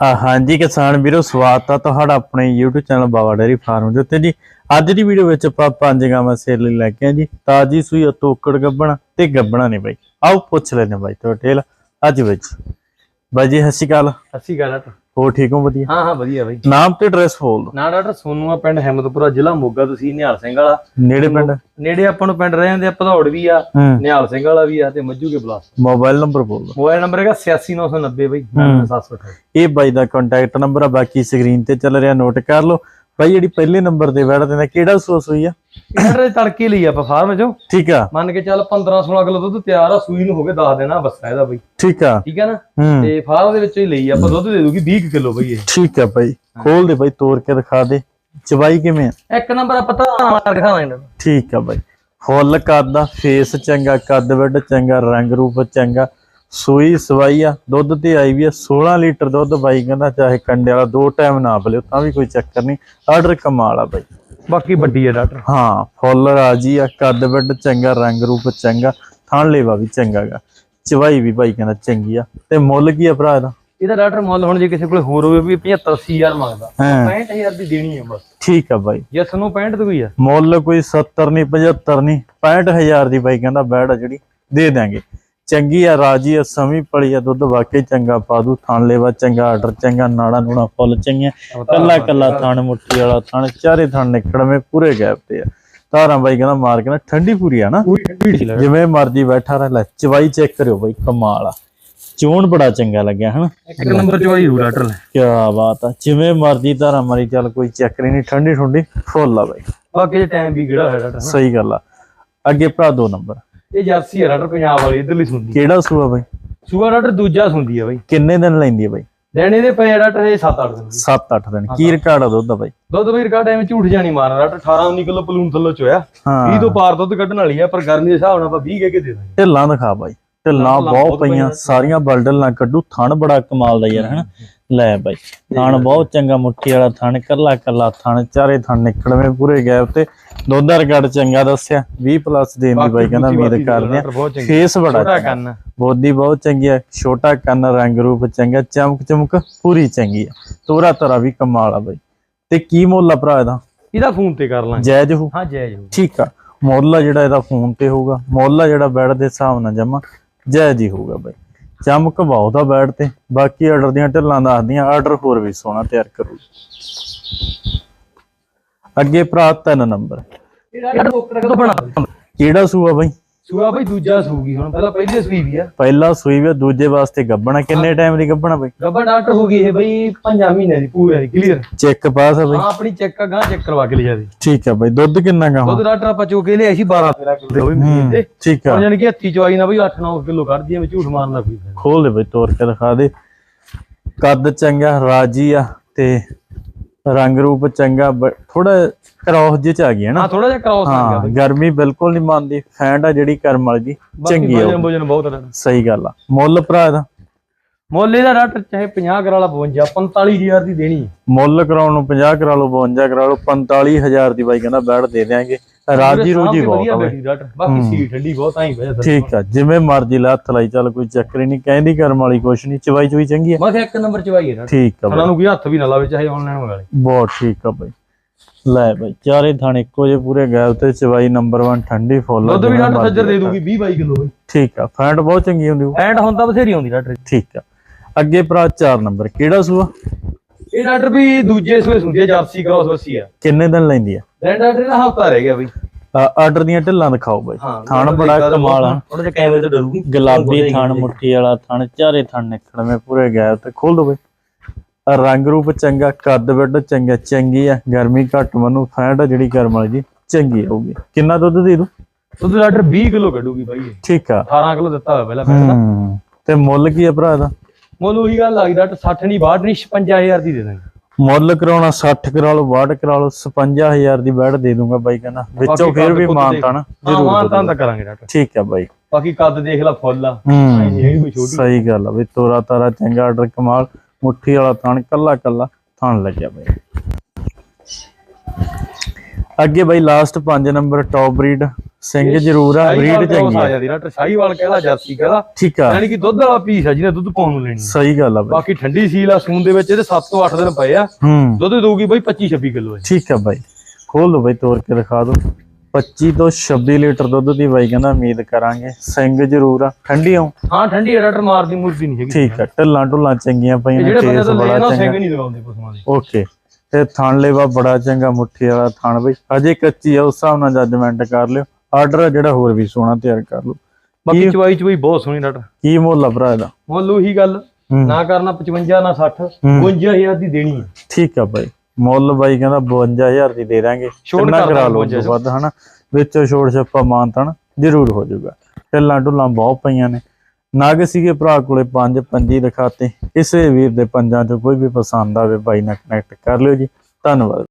ਹਾਂਜੀ ਕਿਸਾਨ ਵੀਰੋ, ਸਵਾਗਤ ਆ ਤੁਹਾਡਾ ਆਪਣੇ YouTube channel Baba dairy farm ਦੇ ਉੱਤੇ ਜੀ। ਅੱਜ ਦੀ ਵੀਡੀਓ ਵਿੱਚ ਆਪਾਂ ਪੰਜ ਗਾਵਾਂ ਸੇਲ ਲਈ ਲੈ ਕੇ ਆਏ ਜੀ। ਤਾਜੀ ਸੂਈ, ਤੋਕੜ, ਗੱਬਣਾ ਤੇ ਗੱਬਣਾ ਨੇ ਬਾਈ। ਆਓ ਪੁੱਛ ਲੈਨੇ ਬਾਈ ਤੋਂ ਡਿਟੇਲ ਅੱਜ ਵਿੱਚ। ਬਾਈ ਜੀ, ਸਤਿ ਸ਼੍ਰੀ ਅਕਾਲ। ਅੱਸੀ ਗਾ ਡਾਕਟਰ ਹੋ ਠੀਕ ਹੋ ਵਧੀਆ? ਹਾਂ ਹਾਂ ਵਧੀਆ ਬਾਈ। ਨਾਮ ਤੇ ਐਡਰੈਸ ਬੋਲ ਨਾ ਡਾਕਟਰ ਸੋਨੂਆ ਪਿੰਡ ਹਿੰਮਤਪੁਰਾ ਜ਼ਿਲ੍ਹਾ ਮੋਗਾ ਤੁਸੀਂ ਨਿਹਾਲ ਸਿੰਘ ਵਾਲਾ। ਨੇੜੇ ਪਿੰਡ? ਨੇੜੇ ਆਪਾਂ ਨੂੰ ਪਿੰਡ ਰਹਿ ਜਾਂਦੇ ਆ ਭਦੌੜ ਵੀ ਆ ਨਿਹਾਲ ਸਿੰਘ ਵਾਲਾ ਵੀ ਆ ਤੇ ਮੱਜੂ ਕੇ ਬਲਾਸ ਮੋਬਾਈਲ ਨੰਬਰ ਬੋਲ ਦਿਓ। ਮੋਬਾਈਲ ਨੰਬਰ ਹੈਗਾ 86990 ਬਾਈ 9728 ਇਹ ਬਾਈ ਦਾ ਕੰਟੈਕਟ ਨੰਬਰ ਆ ਬਾਕੀ ਸਕਰੀਨ ਤੇ ਚੱਲ ਰਿਹਾ ਨੋਟ ਕਰ ਲਓ। ਬਾਈ ਜਿਹੜੀ ਪਹਿਲੇ ਨੰਬਰ ਤੇ ਬੈਠ ਦਿੰਦਾ ਕਿਹੜਾ ਸੂਸ ਹੋਈ ਆ? ਇਹਨਾਂ ਦੇ ਤੜਕੇ ਲਈ ਆਪਾਂ ਫਾਰਮ ਚੋਂ। ਠੀਕ ਆ। ਮੰਨ ਕੇ ਚੱਲ 15 16 ਕਿਲੋ ਦੁੱਧ ਤਿਆਰ ਆ ਸੂਈ ਨੂੰ ਹੋ ਗਏ 10 ਦਿਨ ਆ ਬੱਸਾ ਇਹਦਾ ਬਾਈ। ਠੀਕ ਆ। ਠੀਕ ਹੈ ਨਾ? ਤੇ ਫਾਰਮ ਦੇ ਵਿੱਚੋਂ ਹੀ ਲਈ ਆਪਾਂ ਦੁੱਧ ਦੇ ਦੂਗੀ 20 ਕਿਲੋ ਬਾਈ ਇਹ। ਠੀਕ ਆ ਬਾਈ ਖੋਲ ਦੇ ਬਾਈ ਤੋੜ ਕੇ ਦਿਖਾ ਦੇ। ਚਵਾਈ ਕਿਵੇਂ ਆ? ਇੱਕ ਨੰਬਰ ਆ ਪਤਾ ਮਾਰ ਕੇ ਖਾਣਾ ਇਹਨਾਂ ਨੂੰ। ਠੀਕ ਆ ਬਾਈ ਫੁੱਲ ਕੱਦ ਆ ਫੇਸ ਚੰਗਾ ਕੱਦ ਵੱਡ ਚੰਗਾ ਰੰਗ ਰੂਪ ਚੰਗਾ। ਸੂਈ ਸਵਾਈ ਆ ਦੁੱਧ ਤੇ ਆਈ ਵੀ ਆ 16 ਲੀਟਰ ਦੁੱਧ ਬਾਈ ਕਹਿੰਦਾ ਚਾਹੇ ਕੰਡੇ ਵਾਲਾ ਦੋ ਟਾਈਮ ਨਾ ਬਲਿਓ ਤਾਂ ਵੀ ਕੋਈ ਚੱਕਰ ਨਹੀਂ ਆਰਡਰ ਕਮਾਲ ਆ ਬਾਈ। ਬਾਕੀ ਵੱਡੀ ਆ ਡਾਕਟਰ। ਹਾਂ ਫੁੱਲ ਰਾਜੀ ਆ ਕੱਦ ਵੱਡ ਚੰਗਾ ਰੰਗ ਰੂਪ ਚੰਗਾ ਥਣ ਲੇਵਾ ਵੀ ਚੰਗਾਗਾ ਚਵਾਈ ਵੀ ਭਾਈ ਕਹਿੰਦਾ ਚੰਗੀ ਆ ਤੇ ਮੁੱਲ ਕੀ ਆ ਭਰਾ ਇਹਦਾ? ਇਹਦਾ ਡਾਕਟਰ ਮੁੱਲ ਹੁਣ ਜੇ ਕਿਸੇ ਕੋਲ ਹੋਰ ਹੋਵੇ ਵੀ 75 80000 ਮੰਗਦਾ। ਹਾਂ। 65000 ਦੀ ਦੇਣੀ ਆ ਬਸ। ਠੀਕ ਆ ਬਾਈ। ਜੇ ਤੁਹਾਨੂੰ 65 ਦੀ ਕੋਈ ਆ। ਮੁੱਲ ਕੋਈ 70 ਨਹੀਂ 75 ਨਹੀਂ 65000 ਦੀ ਬਾਈ ਕਹਿੰਦਾ ਬੈੜ ਆ ਜਿਹੜੀ ਦੇ ਦਾਂਗੇ ਚੰਗੀ ਆ ਰਾਜੀ ਆ ਸਮੀ ਪਲੀ ਆ ਦੁੱਧ ਵਾਕਈ ਚੰਗਾ ਪਾ ਦੂ ਥਣ ਲੇਵਾ ਚੰਗਾ ਆਰਡਰ ਚੰਗਾ ਨਾੜਾ ਨੂੜਾ ਫੁੱਲ ਚੰਗੀਆਂ। ਕੱਲਾ ਕੱਲਾ ਥਣ ਮੁੱਠੀ ਵਾਲਾ ਥਣ ਚਾਰੇ ਥਣ ਨਿਕੜਵੇਂ ਪੂਰੇ ਗੈਪ ਤੇ ਆ। ਧਾਰਾਂ ਬਾਈ ਕਹਿੰਦਾ ਮਾਰ ਕੇ ਨਾ ਠੰਡੀ ਪੂਰੀ ਆ ਨਾ? ਜਿਵੇਂ ਮਰਜ਼ੀ ਬੈਠਾ ਰਹਿ ਲੈ ਚਵਾਈ ਚੈੱਕ ਕਰਿਓ ਬਾਈ ਕਮਾਲ ਆ। ਚੋਣ ਬੜਾ ਚੰਗਾ ਲੱਗਿਆ ਹਨਾ? ਇੱਕ ਨੰਬਰ ਚ ਵਾਈ ਡਾਕਟਰ ਲੈ ਕੀ ਬਾਤ ਆ ਜਿਵੇਂ ਮਰਜ਼ੀ ਧਾਰਾਂ ਮਾਰੀ ਚੱਲ ਕੋਈ ਚੱਕਰ ਨਹੀਂ ਠੰਡੀ ਠੰਡੀ ਫੁੱਲ ਆ ਬਾਈ। ਬਾਕੀ ਟਾਈਮ ਵੀ ਕਿਹੜਾ ਡਾਕਟਰ ਸਹੀ ਗੱਲ ਆ। ਅੱਗੇ ਭਰਾ ਦੋ ਨੰਬਰ। ਇਹ ਜਰਸੀ ਡਾਕਟਰ ਪੰਜਾਬ ਵਾਲੀ ਇਧਰਲੀ ਸੁਣਦੀ। ਕਿਹੜਾ ਸੂਆ ਬਾਈ? ਸੂਆ ਡਾਕਟਰ ਦੂਜਾ ਸੁਣਦੀ ਆ ਬਾਈ। ਕਿੰਨੇ ਦਿਨ ਲੈਂਦੀ ਆ ਬਾਈ? ਦੇਣ ਇਹਦੇ ਪਏ ਡਾਕਟਰ ਇਹ 7-8 ਦਿਨ ਦੀ। 7-8 ਦਿਨ। ਕੀ ਰਿਕਾਰਡ ਆ ਦੁੱਧ ਦਾ ਬਾਈ? ਦੁੱਧ ਵੀ ਰਿਕਾਰਡ ਐਵੇਂ ਝੂਠ ਜਾਣੀ ਮਾਰਨਾ। ਡਾਕਟਰ 18-19 ਕਿਲੋ ਪਲੂਨ ਥੱਲੋਂ ਚੋਇਆ। 20 ਹਾਂ ਤੋਂ ਪਾਰ ਦੁੱਧ ਕੱਢਣ ਵਾਲੀ ਆ ਪਰ ਗਰਮੀ ਦੇ ਹਿਸਾਬ ਨਾਲ ਆਪਾਂ 20 ਕਹਿ ਕੇ ਦੇ ਦਾਂਗੇ। ਢਿੱਲਾਂ ਦਿਖਾ ਬਾਈ। ਢਿੱਲਾਂ ਬਹੁਤ ਪਈਆਂ। ਸਾਰੀਆਂ ਬਲਡਲ ਨਾ ਕੱਢੂ। ਥਣ ਬੜਾ ਕਮਾਲ ਦਾ ਯਾਰ ਹਨਾ? ਲੈ ਬਾਈ। ਥਣ ਬਹੁਤ ਚੰਗਾ ਮੁੱਠੀ ਵਾਲਾ ਥਣ ਕੱਲਾ ਕੱਲਾ ਥਣ ਚਾਰੇ ਥਣ ਨਿਕਲਵੇਂ ਪੂਰੇ ਗੈਪ ਤੇ। ਦੁੱਧ ਰਿਕਾਰਡ ਚੰਗਾ ਦੱਸਿਆ 20 ਪਲੱਸ ਦੇਣ ਦੀ ਬਾਈ ਕਹਿੰਦਾ ਉਮੀਦ ਕਰਦੇ ਆ। ਫੇਸ ਬੜਾ। ਕੰਨ। ਬੋਦੀ ਬਹੁਤ ਚੰਗੀ ਆ ਛੋਟਾ ਕੰਨ ਰੰਗ ਰੂਪ ਚੰਗਾ ਚਮਕ ਚਮਕ ਪੂਰੀ ਚੰਗੀ ਆ। ਤੋਰਾ ਤਰਾ ਵੀ ਕਮਾਲ ਆ ਬਾਈ। ਤੇ ਕੀ ਮੁੱਲ ਆ ਭਰਾ ਇਹਦਾ? ਇਹਦਾ ਫੋਨ ਤੇ ਕਰ ਲਾਂਗੇ। ਜਾਇਜ਼ ਹੋ? ਹਾਂ ਜੈ ਜੀ ਠੀਕ ਆ। ਮੁੱਲ ਆ ਜਿਹੜਾ ਇਹਦਾ ਫੋਨ ਤੇ ਹੋਊਗਾ। ਮੁੱਲ ਆ ਜਿਹੜਾ ਬੈਡ ਦੇ ਹਿਸਾਬ ਨਾਲ ਜਮਾ। ਜਾਇਜ਼ ਹੀ ਹੋਊਗਾ ਬਾਈ। ਚਮਕ ਬਹੁਤ ਆ ਬੈਡ ਤੇ। ਬਾਕੀ ਆਰਡਰ ਦੀਆਂ ਢਿੱਲਾਂ ਦੱਸਦੀਆਂ ਆਰਡਰ ਹੋਰ ਵੀ ਸੋਹਣਾ ਤਿਆਰ ਕਰੂ। ਅੱਗੇ ਭਰਾ ਤਿੰਨ ਨੰਬਰ ਕਿਹੜਾ ਸੂਆ ਬਾਈ? ਸੂਆ ਬਈ ਦੂਜਾ ਸੂਗੀ ਹੁਣ ਪਹਿਲਾਂ ਪਹਿਲੇ ਸੂਈ ਵੀ ਆ। ਪਹਿਲਾ ਸੂਈ ਵੀ ਦੂਜੇ ਵਾਸਤੇ ਗੱਬਣਾ ਕਿੰਨੇ ਟਾਈਮ ਦੀ ਗੱਬਣਾ ਬਾਈ? ਗੱਬਾ ਡਾਕਟਰ ਹੋ ਗਈ ਇਹ ਬਈ 5 ਮਹੀਨੇ ਦੀ ਪੂਰੀ ਕਲੀਅਰ ਚੈੱਕ ਪਾਸ ਆ ਬਾਈ। ਹਾਂ ਆਪਣੀ ਚੈੱਕ ਗਾਂ ਚੈੱਕ ਕਰਵਾ ਕੇ ਲਿਆ ਦੀ ਠੀਕ ਆ ਬਾਈ ਦੁੱਧ ਕਿੰਨਾ ਗਾ ਦੁੱਧ ਡਾਕਟਰ ਆਪਾਂ ਚੋਕੇ ਲਿਆ ਸੀ 12 13 ਕਿਲੋ ਵੀ ਮਹੀਨੇ ਦੇ। ਠੀਕ ਆ। ਜਾਨੀ ਕਿ ਹੱਥੀ ਚਵਾਈ ਨਾ ਬਈ 8-9 ਕਿਲੋ ਕੱਢਦੀ ਐ ਮੈਂ ਝੂਠ ਮਾਰਨਾ ਕੋਈ। ਫਾਇਦਾ ਖੋਲ ਦੇ ਬਈ ਤੋੜ ਕੇ ਦਿਖਾ ਦੇ। ਕੱਦ ਚੰਗਾ ਰਾਜੀ ਆ ਤੇ ਰੰਗ ਰੂਪ ਚੰਗਾ ਥੋੜਾ ਕ੍ਰੋਸ ਜਿਹਾ ਚ ਆ ਹੈ ਨਾ। ਹਾਂ ਥੋੜਾ ਜਿਹਾ ਕ੍ਰਾਸ ਆ ਗਿਆ ਗਰਮੀ ਬਿਲਕੁਲ ਨਹੀਂ ਮੰਨਦੀ ਫੈਂਟ ਆ ਜਿਹੜੀ ਕਰਮ ਵਾਲੀ ਦੀ ਚੰਗੀ ਆ। ਵਜਨ ਬਹੁਤ ਸਹੀ ਗੱਲ ਆ। ਮੁੱਲ ਭਰਾ ਦਾ ਮੁੱਲ ਇਹਦਾ ਡਾਕਟਰ ਚਾਹੇ 50 ਕਰਾ ਲਾ 52 45000 ਦੀ ਦੇਣੀ ਮੁੱਲ ਕਰਾਉਣ ਨੂੰ 50 ਕਰਾ ਲਓ 52 ਕਰਾ ਲਓ 45000 ਦੀ ਬਾਈ ਕਹਿੰਦਾ ਬੈਠ ਦੇ ਦਿਆਂਗੇ। ਰਾਜੀ ਰੋਜੀ ਬਹੁਤ ਆ ਬਾਈ। ਬਾਕੀ ਸੀ ਠੰਡੀ ਬਹੁਤ ਆਈ ਵਜਾ ਠੀਕ ਆ ਜਿਵੇਂ ਮਰਜ਼ੀ ਲਾ ਹੱਥ ਲਾਈ ਚੱਲ ਕੋਈ ਚੱਕਰ ਨਹੀਂ ਕਹਿੰਦੀ ਕਰਮ ਵਾਲੀ ਕੁਛ ਨਹੀਂ ਚਵਾਈ ਚੁਈ ਚੰਗੀ ਆ। ਕਿਹਾ ਇੱਕ ਨੰਬਰ ਚਵਾਈ ਹੈ ਠੀਕ ਆ ਉਹਨਾਂ ਨੂੰ ਕੋਈ ਹੱਥ ਵੀ ਨਾ ਲਾਵੇ ਚਾਹੇ ਆਨਲਾਈਨ ਮੰਗਾ ਲੈ। ਬਹੁਤ ਠੀਕ ਆ ਬਾਈ। ਲੈ ਬਾਈ ਚਾਰੇ ਥਾਣੇ ਇੱਕੋ ਜਿਹੇ ਪੂਰੇ ਗੈਪ ਤੇ ਚਵਾਈ ਨੰਬਰ 1 ਠੰਡੀ ਫੁੱਲ ਦੁੱਧ ਵੀ ਮਰਜ਼ੀ ਸੱਜਰ ਦੇ ਦੂਗੀ 20 22 ਕਿਲੋ ਬਈ। ਠੀਕ ਆ ਫੈਂਟ ਬਹੁਤ ਚੰਗੀ ਹੁੰਦੀ ਉਹ ਤਾਂ ਬਥੇਰੀ ਆਉਂਦੀ ਡਾਕਟਰ। ਠੀਕ ਆ। ਅੱਗੇ ਭਰਾ 4 ਨੰਬਰ ਕਿਹੜਾ ਸੂਆ? ਇਹ ਡਾਕਟਰ ਵੀ ਦੂਜੇ ਸੂਏ ਸੁਣਦੀ ਹੈ ਜਰਸੀ ਕ੍ਰਾਸ ਵਸੀ ਆ। ਕਿੰਨੇ ਦਿਨ ਲੈਂਦੀ ਆ? ਡਾਕਟਰ ਦਾ ਹਫਤਾ ਰਹਿ ਗਿਆ ਬਈ। ਆਰਡਰ ਦੀਆਂ ਢਿੱਲਾਂ ਦਿਖਾਓ ਬਾਈ। ਥਣ ਬੜਾ ਕਮਾਲ ਆ। ਉਹਦੇ ਚ ਕੈਮਰੇ ਤੋਂ ਡਰੂਗੀ। ਗੁਲਾਬੀ ਥਣ ਮੁੱਠੀ ਵਾਲਾ ਥਣ ਚਾਰੇ ਥਣ ਨਿਕਲਵੇਂ ਪੂਰੇ ਗੈਪ ਤੇ ਖੋਲ ਦੋ ਬਾਈ। ਰੰਗ ਰੂਪ ਚੰਗਾ ਕੱਦ ਵੱਡ ਚੰਗਾ ਚੰਗੀ ਆ ਗਰਮੀ ਘੱਟ ਮਨੂੰ ਫੈਂਟ ਜਿਹੜੀ ਕਰਮ ਵਾਲੀ ਜੀ ਚੰਗੀ ਹੋਊਗੀ। ਕਿੰਨਾ ਦੁੱਧ ਦੇ ਦੂ? ਦੁੱਧ ਡਾਕਟਰ 20 ਕਿਲੋ ਕੱਢੂਗੀ ਬਾਈ। ਠੀਕ ਆ। 18 ਕਿਲੋ ਦਿੱਤਾ ਹੋਇਆ ਪਹਿਲਾਂ ਤੇ। ਮੁੱਲ ਕੀ ਆ ਭਰਾ ਦਾ ਮੁੱਲ ਉਹੀ ਗੱਲ ਆ ਗਈ ਡਾਕਟਰ 60 ਨਹੀਂ 62 ਨਹੀਂ 55000 ਦੀ ਦੇ ਦਾਂਗੇ। ਮੁੱਲ ਕਰਾਉਣਾ 60 ਕਰਾ ਲਓ 62 ਕਰਾ ਲਓ 55000 ਦੀ ਬੈੜ ਦੇ ਦੂੰਗਾ ਬਾਈ ਕਹਿੰਦਾ। ਵਿੱਚੋਂ ਫਿਰ ਵੀ ਮਾਨਤਾ ਨਾ ਹਾਂ ਜ਼ਰੂਰ ਮਾਨ ਦੇ ਤਾਂ ਕਰਾਂਗੇ ਡਾਕਟਰ। ਠੀਕ ਆ ਬਾਈ। ਬਾਕੀ ਕੱਦ ਦੇਖ ਲੈ ਫੁੱਲ ਆ। ਹੂੰ ਇਹ ਵੀ ਕੋਈ ਛੋਟੀ ਸਹੀ ਗੱਲ ਆ ਵੀ ਤੋਰਾ ਤਾਰਾ ਚੰਗਾ ਆਰਡਰ ਕਮਾਲ ਮੁੱਠੀ ਵਾਲਾ ਥਣ ਕੱਲਾ ਕੱਲਾ ਥਣ ਲੱਗਿਆ ਬਾਈ। ਅੱਗੇ ਬਾਈ last 5 number top breed Singh ਜ਼ਰੂਰ ਆ ਬਰੀਡ ਚੰਗੀ ਆ। ਜਾਂਦੀ ਨਾ ਸ਼ਾਹੀਵਾਲ ਕਹਿੰਦਾ ਜਰਸੀ ਕਹਿੰਦਾ ਠੀਕ ਆ। ਯਾਨੀ ਕਿ ਦੁੱਧ ਵਾਲਾ ਪੀਸ ਆ ਜਿਹਨੇ ਦੁੱਧ ਪਾਉਣ ਨੂੰ ਲੈਣੀ। ਸਹੀ ਗੱਲ ਆ ਬਾਈ। ਬਾਕੀ ਠੰਡੀ ਸੀਲ ਆ ਸੂਨ ਦੇ ਵਿੱਚ ਇਹਦੇ 7 ਤੋਂ 8 ਦਿਨ ਪਏ ਆ। ਦੁੱਧ ਦਊਗੀ ਬਈ 25 26 ਕਿਲੋ ਠੀਕ ਆ ਬਾਈ। ਖੋਲ ਦੋ ਬਾਈ ਤੋੜ ਕੇ ਦਿਖਾ ਦੋ 25 ਤੋਂ 26 ਲੀਟਰ ਦੁੱਧ ਦੀ ਬਾਈ ਕਹਿੰਦਾ ਉਮੀਦ ਕਰਾਂਗੇ। ਸਿੰਘ ਜ਼ਰੂਰ ਆ। ਠੰਡੀ ਆਉ ਹਾਂ ਠੰਡੀ ਡਾਕਟਰ ਮਾਰਦੀ ਮੁਰਦੀ ਨਹੀਂ ਹੈਗੀ। ਠੀਕ ਆ ਢੱਲਾਂ ਢੁੱਲਾਂ ਚੰਗੀਆਂ ਪਈਆਂ ਨੇ ਟੇਸ ਬੜਾ ਲੈਣਾ ਸਿੰਘ ਚੰਗਾ। ਨਹੀਂ ਲਗਾਉਂਦੇ ਪਸ਼ੂਆਂ ਦੇ। ਓਕੇ। ਤੇ ਥਣ ਲੇਵਾ ਬੜਾ ਚੰਗਾ ਮੁੱਠੀ ਵਾਲਾ ਥਣ ਬਈ। ਅਜੇ ਕੱਚੀ ਆ ਉਸ ਹਿਸਾਬ ਨਾਲ ਜੱਜਮੈਂਟ ਕਰ ਲਿਓ। ਆਰਡਰ ਜਿਹੜਾ ਹੋਰ ਵੀ ਸੋਹਣਾ ਤਿਆਰ ਕਰ ਲਓ। ਬਾਕੀ ਚਵਾਈ ਚਵਾਈ ਬਹੁਤ ਸੋਹਣੀ ਡਾਕਟਰ। ਕੀ ਮੁੱਲ ਆ ਭਰਾ ਇਹਦਾ? ਮੁੱਲ ਉਹੀ ਗੱਲ। ਨਾ ਕਰਨਾ 55 ਨਾ 60 ਹੂੰ। 52000 ਦੀ ਦੇਣੀ ਹੈ। ਠੀਕ ਆ ਬਾਈ। ਮੁੱਲ ਬਾਈ ਕਹਿੰਦਾ 52000 ਦੀ ਦੇ ਦਾਂਗੇ। ਛੋਟ ਕਰ ਲਓ 52 ਉਸ ਤੋਂ ਵੱਧ ਹਨਾ? ਵਿੱਚੋਂ ਛੋੜ ਛੱਪਾ ਮਾਨਤਨ ਜ਼ਰੂਰ ਹੋ ਜਾਊਗਾ। ਢਿੱਲਾਂ ਢੁੱਲਾਂ ਬਹੁਤ ਪਈਆਂ ਨੇ। ਨਗ ਸੀਗੇ ਭਰਾ ਕੋਲੇ ਪੰਜ ਪੰਜੀ ਦਿਖਾਤੇ। ਕਿਸੇ ਵੀਰ ਦੇ ਪੰਜਾਂ ਚੋਂ ਕੋਈ ਵੀ ਪਸੰਦ ਆਵੇ ਬਾਈ ਨਾਲ ਕਨੈਕਟ ਕਰ ਲਿਓ ਜੀ। ਧੰਨਵਾਦ।